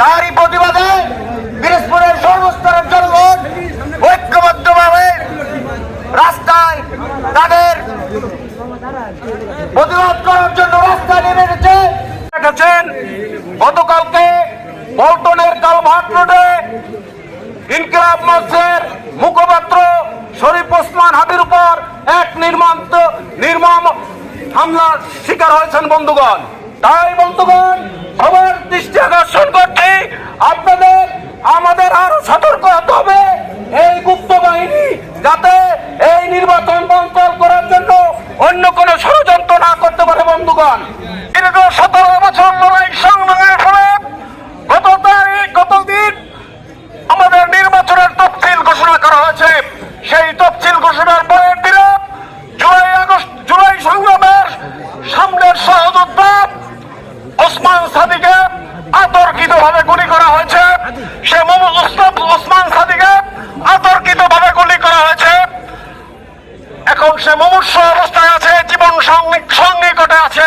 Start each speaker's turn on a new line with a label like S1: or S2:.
S1: তারই প্রতিবাদে দিনাজপুরের সর্বস্তরের জনগণ ঐক্যবদ্ধভাবে রাস্তায় তাদের প্রতিবাদ করার জন্য রাস্তায় নেমে এসেছে। রেখেছেন গতকালকে পল্টনের কালভার্ট রোডে ইনকিলাব মঞ্চের মুখপাত্র শরীফ ওসমান হাবির উপর এক নির্মাণ নির্মম হামলার শিকার হয়েছেন বন্ধুগণ। তাই বন্ধুগণ আরও সতর্ক হতে হবে। এই গুপ্ত বাহিনী যাতে এই নির্বাচন কন্ট্রোল করার জন্য অন্য কোনো ষড়যন্ত্র না করতে পারে বন্ধুগণ। দীর্ঘ সতেরো বছর লড়াই মোহাম্মদ ওসমান সাদিকে আতর্কিত ভাবে গুলি করা হয়েছে। এখন সে মুমূর্ষ অবস্থায় আছে, জীবন সন্নিকটে আছে।